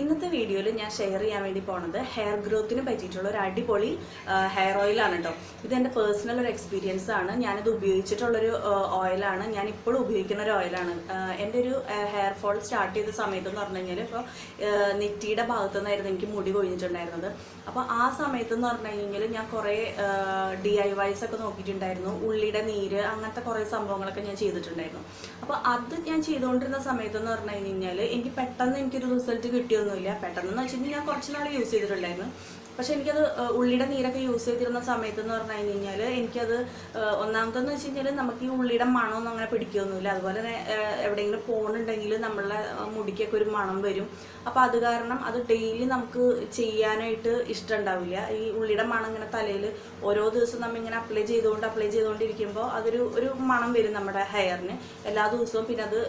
ഇന്നത്തെ വീഡിയോയിൽ ഞാൻ ഷെയർ ചെയ്യാൻ വേണ്ടി പോണത് ഹെയർ ഗ്രോത്തിന് പറ്റിയിട്ടുള്ള ഒരു അടിപൊളി ഹെയർ ഓയിലാണ് കേട്ടോ ഇത് എന്റെ പേഴ്സണൽ ഒരു എക്സ്പീരിയൻസ് ആണ്. ഞാനിത് ഉപയോഗിച്ചിട്ടുള്ളൊരു ഓയിലാണ് ഞാൻ ഇപ്പോഴും ഉപയോഗിക്കുന്ന ഒരു ഓയിലാണ് എന്റെ ഒരു ഹെയർ ഫോൾ സ്റ്റാർട്ട് ചെയ്ത സമയത്ത് എന്ന് പറഞ്ഞു കഴിഞ്ഞാൽ ഇപ്പോൾ നെറ്റിയുടെ ഭാഗത്തു നിന്നായിരുന്നു എനിക്ക് മുടി കൊഴിഞ്ഞിട്ടുണ്ടായിരുന്നത്. അപ്പോൾ ആ സമയത്ത് എന്ന് പറഞ്ഞു കഴിഞ്ഞാൽ ഞാൻ കുറേ ഡി ഐ വൈസ് ഒക്കെ നോക്കിയിട്ടുണ്ടായിരുന്നു. ഉള്ളിയുടെ നീര് അങ്ങനത്തെ കുറേ സംഭവങ്ങളൊക്കെ ഞാൻ ചെയ്തിട്ടുണ്ടായിരുന്നു. അപ്പോൾ അത് ഞാൻ ചെയ്തുകൊണ്ടിരുന്ന സമയത്ത് എന്ന് പറഞ്ഞു കഴിഞ്ഞാൽ എനിക്ക് പെട്ടെന്ന് എനിക്കൊരു റിസൾട്ട് കിട്ടിയൊന്നുമില്ല പെട്ടെന്ന് വെച്ചിട്ടുണ്ടെങ്കിൽ ഞാൻ കുറച്ച് നാൾ യൂസ് ചെയ്തിട്ടുണ്ടായിരുന്നു. പക്ഷെ എനിക്കത് ഉള്ളിയുടെ നീരൊക്കെ യൂസ് ചെയ്തിരുന്ന സമയത്ത് എന്ന് പറഞ്ഞു കഴിഞ്ഞാൽ എനിക്കത് ഒന്നാമതെന്ന് വെച്ച് കഴിഞ്ഞാൽ നമുക്ക് ഈ ഉള്ളിയുടെ മണമൊന്നും അങ്ങനെ പിടിക്കുകയൊന്നുമില്ല അതുപോലെ തന്നെ എവിടെയെങ്കിലും പോകുന്നുണ്ടെങ്കിൽ നമ്മളെ മുടിക്കൊക്കെ ഒരു മണം വരും. അപ്പോൾ അത് കാരണം അത് ഡെയിലി നമുക്ക് ചെയ്യാനായിട്ട് ഇഷ്ടമുണ്ടാവില്ല. ഈ ഉള്ളിയുടെ മണം ഇങ്ങനെ തലയിൽ ഓരോ ദിവസവും നമ്മൾ ഇങ്ങനെ അപ്ലൈ ചെയ്തുകൊണ്ട് അപ്ലൈ ചെയ്തുകൊണ്ടിരിക്കുമ്പോൾ അതൊരു ഒരു മണം വരും നമ്മുടെ ഹെയറിന് എല്ലാ ദിവസവും പിന്നെ അത്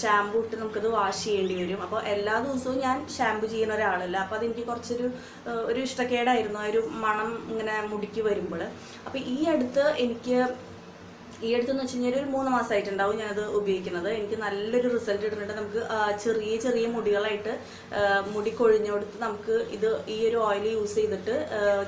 ഷാമ്പു ഇട്ട് നമുക്കത് വാഷ് ചെയ്യേണ്ടി വരും. അപ്പോൾ എല്ലാ ദിവസവും ഞാൻ ഷാമ്പു ചെയ്യുന്ന ഒരാളല്ല. അപ്പോൾ അതെനിക്ക് കുറച്ചൊരു ഒരു ഇഷ്ടക്കേടായിരുന്നു. ആ ഒരു മണം ഇങ്ങനെ മുടിക്ക് വരുമ്പോൾ. അപ്പോൾ ഈ അടുത്ത് എനിക്ക് ഈ അടുത്തെന്ന് വെച്ച് കഴിഞ്ഞാൽ ഒരു മൂന്ന് മാസമായിട്ടുണ്ടാവും ഞാനത് ഉപയോഗിക്കുന്നത്. എനിക്ക് നല്ലൊരു റിസൾട്ട് കിട്ടുന്നുണ്ട്. നമുക്ക് ചെറിയ ചെറിയ മുടികളായിട്ട് മുടി കൊഴിഞ്ഞുകൊടുത്ത് നമുക്ക് ഇത് ഈ ഒരു ഓയിൽ യൂസ് ചെയ്തിട്ട്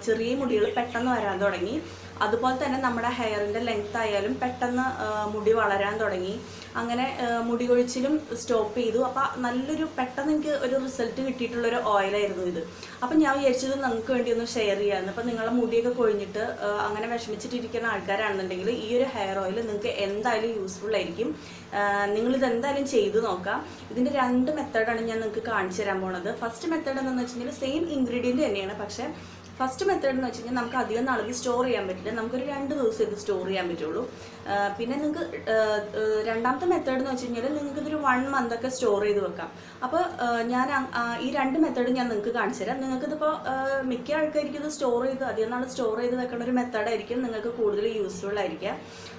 ചെറിയ മുടികൾ പെട്ടെന്ന് വരാൻ തുടങ്ങി. അതുപോലെ തന്നെ നമ്മുടെ ഹെയറിന്റെ ലെങ്ത് ആയാലും പെട്ടെന്ന് മുടി വളരാൻ തുടങ്ങി. അങ്ങനെ മുടി കൊഴിച്ചിലും സ്റ്റോപ്പ് ചെയ്തു. അപ്പോൾ നല്ലൊരു പെട്ടെന്ന് എനിക്ക് ഒരു റിസൾട്ട് കിട്ടിയിട്ടുള്ളൊരു ഓയിലായിരുന്നു ഇത്. അപ്പം ഞാൻ വിചാരിച്ചത് നിങ്ങൾക്ക് വേണ്ടി ഒന്ന് ഷെയർ ചെയ്യാമെന്ന് അപ്പം നിങ്ങളുടെ മുടിയൊക്കെ കൊഴിഞ്ഞിട്ട് അങ്ങനെ വിഷമിച്ചിട്ടിരിക്കുന്ന ആൾക്കാരാണെന്നുണ്ടെങ്കിൽ ഈ ഒരു ഹെയർ ഓയിൽ നിങ്ങൾക്ക് എന്തായാലും യൂസ്ഫുൾ ആയിരിക്കും. നിങ്ങളിത് എന്തായാലും ചെയ്തു നോക്കാം. ഇതിന്റെ രണ്ട് മെത്തേഡാണ് ഞാൻ നിങ്ങൾക്ക് കാണിച്ചു തരാൻ പോണത്. ഫസ്റ്റ് മെത്തേഡ് എന്താണെന്ന് വെച്ചിട്ടുണ്ടെങ്കിൽ സെയിം ഇൻഗ്രീഡിയന്റ് തന്നെയാണ്. പക്ഷേ ഫസ്റ്റ് മെത്തേഡ് എന്ന് വെച്ച് കഴിഞ്ഞാൽ നമുക്ക് അധികം നാളേക്ക് സ്റ്റോർ ചെയ്യാൻ പറ്റില്ല. നമുക്കൊരു രണ്ട് ദിവസം ഇത് സ്റ്റോർ ചെയ്യാൻ പറ്റുള്ളൂ. പിന്നെ നിങ്ങൾക്ക് രണ്ടാമത്തെ മെത്തേഡ് എന്ന് വെച്ച് കഴിഞ്ഞാൽ നിങ്ങൾക്ക് ഇതൊരു വൺ മന്ത് ഒക്കെ സ്റ്റോർ ചെയ്ത് വെക്കാം. അപ്പോൾ ഞാൻ ഈ രണ്ട് മെത്തേഡ് ഞാൻ നിങ്ങൾക്ക് കാണിച്ചു തരാം. നിങ്ങൾക്കിതിപ്പോൾ മിക്ക ആൾക്കാർക്കും ഇത് സ്റ്റോർ ചെയ്ത് അധികം നാൾ സ്റ്റോർ ചെയ്ത് വെക്കുന്ന ഒരു മെത്തേഡായിരിക്കും നിങ്ങൾക്ക് കൂടുതൽ യൂസ്ഫുൾ ആയിരിക്കുക.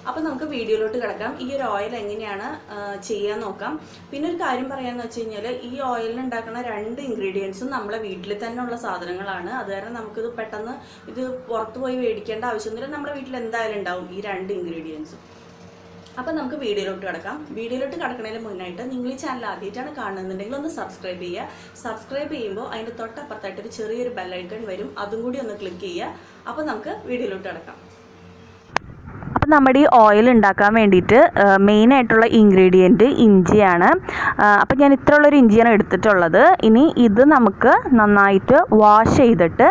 അപ്പോൾ നമുക്ക് വീഡിയോയിലോട്ട് കിടക്കാം. ഈ ഒരു ഓയിൽ എങ്ങനെയാണ് ചെയ്യാൻ നോക്കാം. പിന്നെ ഒരു കാര്യം പറയാമെന്ന് വെച്ച് കഴിഞ്ഞാൽ ഈ ഓയിലിന് ഉണ്ടാക്കുന്ന രണ്ട് ഇൻഗ്രീഡിയൻസും നമ്മളെ വീട്ടിൽ തന്നെ ഉള്ള സാധനങ്ങളാണ്. അത് കാരണം നമുക്കിത് പെട്ടെന്ന് ഇത് പുറത്ത് പോയി മേടിക്കേണ്ട ആവശ്യമൊന്നുമില്ല. നമ്മുടെ വീട്ടിൽ എന്തായാലും ഉണ്ടാവും ഈ രണ്ട് ഇൻഗ്രീഡിയൻസും അപ്പം നമുക്ക് വീഡിയോയിലോട്ട് കിടക്കാം. വീഡിയോയിലോട്ട് കിടക്കുന്നതിന് മുന്നായിട്ട് നിങ്ങൾ ഈ ചാനൽ ആദ്യമായിട്ടാണ് കാണുന്നുണ്ടെങ്കിൽ ഒന്ന് സബ്സ്ക്രൈബ് ചെയ്യുക. സബ്സ്ക്രൈബ് ചെയ്യുമ്പോൾ അതിന്റെ തൊട്ടപ്പുറത്തായിട്ട് ഒരു ചെറിയൊരു ബെല്ലൈക്കൺ വരും. അതും കൂടി ഒന്ന് ക്ലിക്ക് ചെയ്യുക. അപ്പോൾ നമുക്ക് വീഡിയോയിലോട്ട് കിടക്കാം. അപ്പം നമ്മുടെ ഈ ഓയിൽ ഉണ്ടാക്കാൻ വേണ്ടിയിട്ട് മെയിനായിട്ടുള്ള ഇൻഗ്രീഡിയന്റ് ഇഞ്ചിയാണ്. അപ്പം ഞാൻ ഇത്രയുള്ളൊരു ഇഞ്ചിയാണ് എടുത്തിട്ടുള്ളത്. ഇനി ഇത് നമുക്ക് നന്നായിട്ട് വാഷ് ചെയ്തിട്ട്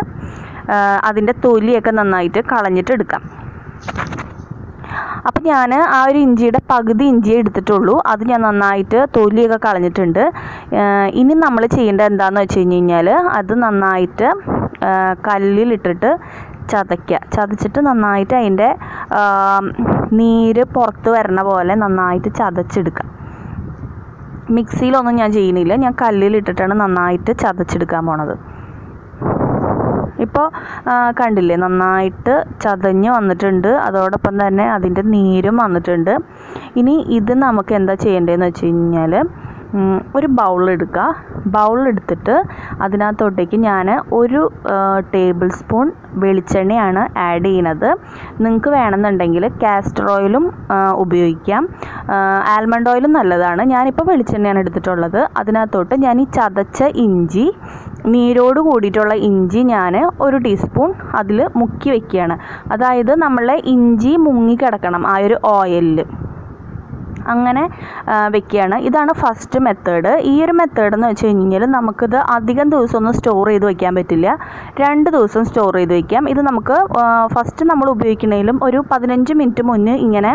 അതിന്റെ തൊലിയൊക്കെ നന്നായിട്ട് കളഞ്ഞിട്ട് എടുക്കാം. അപ്പം ഞാൻ ആ ഒരു ഇഞ്ചിയുടെ പകുതി ഇഞ്ചിയെ എടുത്തിട്ടുള്ളൂ. അത് ഞാൻ നന്നായിട്ട് തൊലിയൊക്കെ കളഞ്ഞിട്ടുണ്ട്. ഇനി നമ്മൾ ചെയ്യേണ്ടത് എന്താണെന്ന് വെച്ച് കഴിഞ്ഞ് കഴിഞ്ഞാൽ അത് നന്നായിട്ട് കല്ലിലിട്ടിട്ട് ചതയ്ക്കുക. ചതച്ചിട്ട് നന്നായിട്ട് അതിന്റെ നീര് പുറത്ത് വരണ പോലെ നന്നായിട്ട് ചതച്ചെടുക്കുക. മിക്സിയിലൊന്നും ഞാൻ ചെയ്യുന്നില്ല. ഞാൻ കല്ലിലിട്ടിട്ടാണ് നന്നായിട്ട് ചതച്ചെടുക്കാൻ പോണത്. ഇപ്പോൾ കണ്ടില്ലേ നന്നായിട്ട് ചതഞ്ഞ് വന്നിട്ടുണ്ട്. അതോടൊപ്പം തന്നെ അതിന്റെ നീരും വന്നിട്ടുണ്ട്. ഇനി ഇത് നമുക്ക് എന്താ ചെയ്യേണ്ടതെന്ന് വെച്ച് കഴിഞ്ഞാൽ ഒരു ബൗൾ എടുക്കുക. ബൗൾ എടുത്തിട്ട് അതിനകത്തോട്ടേക്ക് ഞാൻ ഒരു ടേബിൾ സ്പൂൺ വെളിച്ചെണ്ണയാണ് ആഡ് ചെയ്യുന്നത്. നിങ്ങൾക്ക് വേണമെന്നുണ്ടെങ്കിൽ കാസ്റ്റർ ഓയിലും ഉപയോഗിക്കാം. ആൽമണ്ട് ഓയിലും നല്ലതാണ്. ഞാനിപ്പോൾ വെളിച്ചെണ്ണയാണ് എടുത്തിട്ടുള്ളത്. അതിനകത്തോട്ട് ഞാൻ ഈ ചതച്ച ഇഞ്ചി നീരോട് കൂടിയിട്ടുള്ള ഇഞ്ചി ഞാൻ ഒരു ടീസ്പൂൺ അതിൽ മുക്കി വയ്ക്കുകയാണ് അതായത് നമ്മളെ ഇഞ്ചി മുങ്ങി കിടക്കണം ആ ഒരു ഓയിലിൽ അങ്ങനെ വെക്കുകയാണ്. ഇതാണ് ഫസ്റ്റ് മെത്തേഡ് ഈ ഒരു മെത്തേഡ് എന്ന് വെച്ച് കഴിഞ്ഞാൽ നമുക്കിത് അധികം ദിവസമൊന്നും സ്റ്റോർ ചെയ്ത് വയ്ക്കാൻ പറ്റില്ല. രണ്ട് ദിവസം സ്റ്റോർ ചെയ്ത് വയ്ക്കാം ഇത് നമുക്ക് ഫസ്റ്റ് നമ്മൾ ഉപയോഗിക്കണേലും ഒരു പതിനഞ്ച് മിനിറ്റ് മുന്നേ ഇങ്ങനെ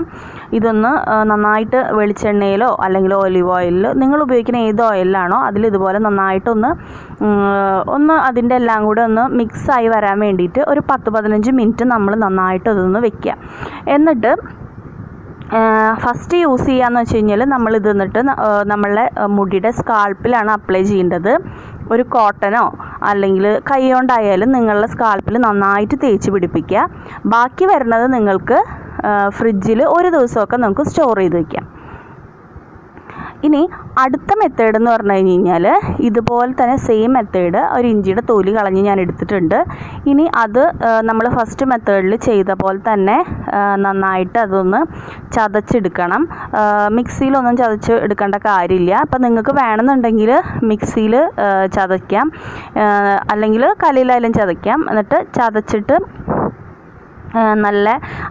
ഇതൊന്ന് നന്നായിട്ട് വെളിച്ചെണ്ണയിലോ അല്ലെങ്കിൽ ഒലിവ് ഓയിലിലോ നിങ്ങൾ ഉപയോഗിക്കുന്ന ഏത് ഓയിലാണോ അതിൽ ഇതുപോലെ നന്നായിട്ടൊന്ന് ഒന്ന് അതിന്റെ എല്ലാം കൂടെ ഒന്ന് മിക്സായി വരാൻ വേണ്ടിയിട്ട് ഒരു പത്ത് പതിനഞ്ച് മിനിറ്റ് നമ്മൾ നന്നായിട്ട് ഇതൊന്ന് വെക്കുക. എന്നിട്ട് ഫസ്റ്റ് യൂസ് ചെയ്യാന്ന് വെച്ച് കഴിഞ്ഞാൽ നമ്മൾ ഇത് എന്നിട്ട് നമ്മളുടെ മുടിയുടെ സ്കാൾപ്പിലാണ് അപ്ലൈ ചെയ്യേണ്ടത്. ഒരു കോട്ടനോ അല്ലെങ്കിൽ കൈ കൊണ്ടായാലും നിങ്ങളുടെ സ്കാൾപ്പിൽ നന്നായിട്ട് തേച്ച് പിടിപ്പിക്കുക. ബാക്കി വരുന്നത് നിങ്ങൾക്ക് ഫ്രിഡ്ജിൽ ഒരു ദിവസമൊക്കെ നമുക്ക് സ്റ്റോർ ചെയ്ത് വയ്ക്കാം ഇനി അടുത്ത മെത്തേഡ് എന്ന് പറഞ്ഞു കഴിഞ്ഞ് കഴിഞ്ഞാൽ ഇതുപോലെ തന്നെ സെയിം മെത്തേഡ് ഒരു ഇഞ്ചിയുടെ തൊലി കളഞ്ഞ് ഞാൻ എടുത്തിട്ടുണ്ട്. ഇനി അത് നമ്മൾ ഫസ്റ്റ് മെത്തേഡിൽ ചെയ്ത പോലെ തന്നെ നന്നായിട്ട് അതൊന്ന് ചതച്ചെടുക്കണം. മിക്സിയിലൊന്നും ചതച്ച് എടുക്കേണ്ട കാര്യമില്ല. അപ്പം നിങ്ങൾക്ക് വേണമെന്നുണ്ടെങ്കിൽ മിക്സിയിൽ ചതയ്ക്കാം. അല്ലെങ്കിൽ കല്ലിലായാലും ചതയ്ക്കാം. എന്നിട്ട് ചതച്ചിട്ട് നല്ല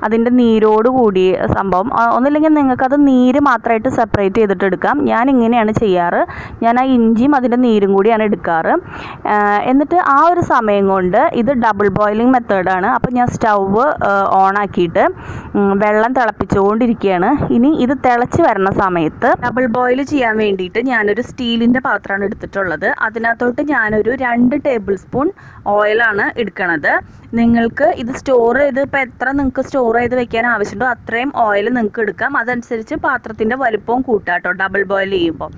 അതിന്റെ നീരോട് കൂടിയ സംഭവം. ഒന്നില്ലെങ്കിൽ നിങ്ങൾക്കത് നീര് മാത്രമായിട്ട് സെപ്പറേറ്റ് ചെയ്തിട്ട് എടുക്കാം. ഞാൻ ഇങ്ങനെയാണ് ചെയ്യാറ്. ഞാൻ ആ ഇഞ്ചിയും അതിന്റെ നീരും കൂടിയാണ് എടുക്കാറ്. എന്നിട്ട് ആ ഒരു സമയം കൊണ്ട് ഇത് ഡബിൾ ബോയിലിംഗ് മെത്തേഡാണ് അപ്പോൾ ഞാൻ സ്റ്റൗവ് ഓൺ ആക്കിയിട്ട് വെള്ളം തിളപ്പിച്ചുകൊണ്ടിരിക്കുകയാണ്. ഇനി ഇത് തിളച്ച് വരുന്ന സമയത്ത് ഡബിൾ ബോയിൽ ചെയ്യാൻ വേണ്ടിയിട്ട് ഞാനൊരു സ്റ്റീലിന്റെ പാത്രമാണ് എടുത്തിട്ടുള്ളത്. അതിനകത്തോട്ട് ഞാനൊരു രണ്ട് ടേബിൾ സ്പൂൺ ഓയിലാണ് എടുക്കണത്. നിങ്ങൾക്ക് ഇത് സ്റ്റോർ ചെയ്ത് ഇപ്പോൾ എത്ര നിങ്ങൾക്ക് സ്റ്റോർ ചെയ്ത് വെക്കാൻ ആവശ്യമുണ്ടോ അത്രയും ഓയിൽ നിങ്ങൾക്ക് എടുക്കാം. അതനുസരിച്ച് പാത്രത്തിന്റെ വലുപ്പവും കൂട്ടാട്ടോ ഡബിൾ ബോയിൽ ചെയ്യുമ്പോൾ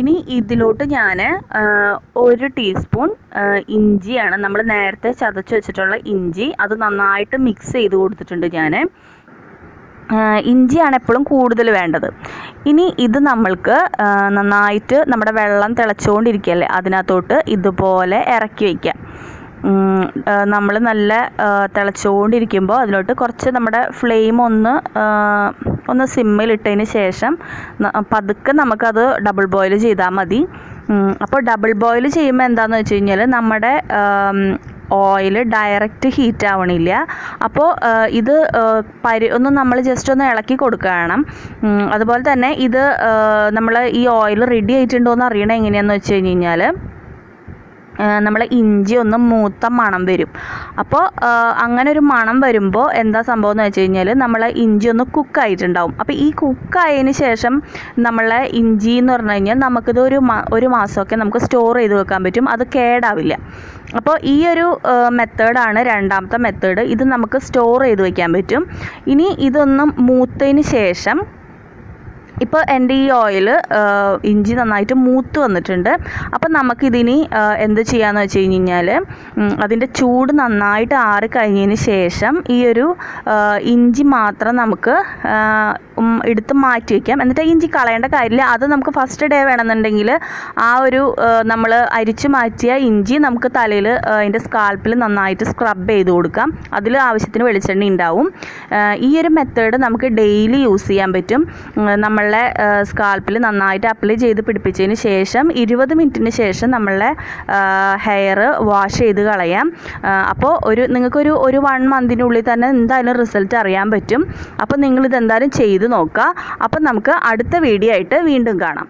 ഇനി ഇതിലോട്ട് ഞാൻ ഒരു ടീസ്പൂൺ ഇഞ്ചിയാണ്. നമ്മൾ നേരത്തെ ചതച്ച് വെച്ചിട്ടുള്ള ഇഞ്ചി. അത് നന്നായിട്ട് മിക്സ് ചെയ്ത് കൊടുത്തിട്ടുണ്ട് ഞാൻ ഇഞ്ചിയാണ് എപ്പോഴും കൂടുതൽ വേണ്ടത്. ഇനി ഇത് നമ്മൾക്ക് നന്നായിട്ട് നമ്മുടെ വെള്ളം തിളച്ചുകൊണ്ടിരിക്കുകയല്ലേ അതിനകത്തോട്ട് ഇതുപോലെ ഇറക്കി വയ്ക്കാം നമ്മൾ നല്ല തിളച്ചുകൊണ്ടിരിക്കുമ്പോൾ അതിലോട്ട് കുറച്ച് നമ്മുടെ ഫ്ലെയിം ഒന്ന് ഒന്ന് സിമ്മിലിട്ടതിന് ശേഷം പതുക്കെ നമുക്കത് ഡബിൾ ബോയിൽ ചെയ്താൽ മതി. അപ്പോൾ ഡബിൾ ബോയിൽ ചെയ്യുമ്പോൾ എന്താണെന്ന് വെച്ച് കഴിഞ്ഞാൽ നമ്മുടെ ഓയിൽ ഡയറക്റ്റ് ഹീറ്റ് ആവണില്ല. അപ്പോൾ ഇത് പരി ഒന്ന് നമ്മൾ ജസ്റ്റ് ഒന്ന് ഇളക്കി കൊടുക്കണം അതുപോലെ തന്നെ ഇത് നമ്മൾ ഈ ഓയിൽ റെഡി ആയിട്ടുണ്ടോ എന്ന് അറിയണം എങ്ങനെയാണെന്ന് വെച്ച് കഴിഞ്ഞ് കഴിഞ്ഞാൽ നമ്മൾ ഇഞ്ചി ഒന്ന് മൂത്ത മണം വരും. അപ്പോൾ അങ്ങനെ ഒരു മണം വരുമ്പോൾ എന്താ സംഭവം എന്ന് വെച്ച് കഴിഞ്ഞാൽ നമ്മൾ ഇഞ്ചി ഒന്ന് കുക്കായിട്ടുണ്ടാവും അപ്പോൾ ഈ കുക്കായതിന് ശേഷം നമ്മളെ ഇഞ്ചി എന്ന് പറഞ്ഞു കഴിഞ്ഞാൽ നമുക്കിത് ഒരു ഒരു മാസമൊക്കെ നമുക്ക് സ്റ്റോർ ചെയ്ത് വെക്കാൻ പറ്റും. അത് കേടാവില്ല. അപ്പോൾ ഈ ഒരു മെത്തേഡാണ് രണ്ടാമത്തെ മെത്തേഡ് ഇത് നമുക്ക് സ്റ്റോർ ചെയ്ത് വെക്കാൻ പറ്റും. ഇനി ഇതൊന്നും മൂത്തതിന് ശേഷം ഇപ്പോൾ എന്റെ ഈ ഓയിൽ ഇഞ്ചി നന്നായിട്ട് മൂത്ത് വന്നിട്ടുണ്ട്. അപ്പം നമുക്കിതിനി എന്ത് ചെയ്യാന്ന് വെച്ച് കഴിഞ്ഞ് കഴിഞ്ഞാൽ അതിന്റെ ചൂട് നന്നായിട്ട് ആറി കഴിഞ്ഞതിന് ശേഷം ഈ ഒരു ഇഞ്ചി മാത്രം നമുക്ക് എടുത്ത് മാറ്റി വയ്ക്കാം എന്നിട്ട് ഇഞ്ചി കളയേണ്ട കാര്യമില്ല. അത് നമുക്ക് ഫസ്റ്റ് ഡേ വേണമെന്നുണ്ടെങ്കിൽ ആ ഒരു നമ്മൾ അരിച്ചു മാറ്റിയ ഇഞ്ചി നമുക്ക് തലയിൽ അതിന്റെ സ്കാൽപ്പിൽ നന്നായിട്ട് സ്ക്രബ് ചെയ്ത് കൊടുക്കാം. അതിൽ ആവശ്യത്തിന് വെളിച്ചെണ്ണ ഉണ്ടാവും. ഈ ഒരു മെത്തേഡ് നമുക്ക് ഡെയിലി യൂസ് ചെയ്യാൻ പറ്റും. ഉം, നമ്മളുടെ സ്കാൽപ്പിൽ നന്നായിട്ട് അപ്ലൈ ചെയ്ത് പിടിപ്പിച്ചതിന് ശേഷം ഇരുപത് മിനിറ്റിന് ശേഷം നമ്മളെ ഹെയർ വാഷ് ചെയ്ത് കളയാം. അപ്പോൾ ഒരു നിങ്ങൾക്കൊരു ഒരു വൺ മന്തിനുള്ളിൽ തന്നെ എന്തായാലും റിസൾട്ട് അറിയാൻ പറ്റും. അപ്പോൾ നിങ്ങളിതെന്തായാലും ചെയ്ത് നോക്കുക. അപ്പം നമുക്ക് അടുത്ത വീഡിയോ ആയിട്ട് വീണ്ടും കാണാം.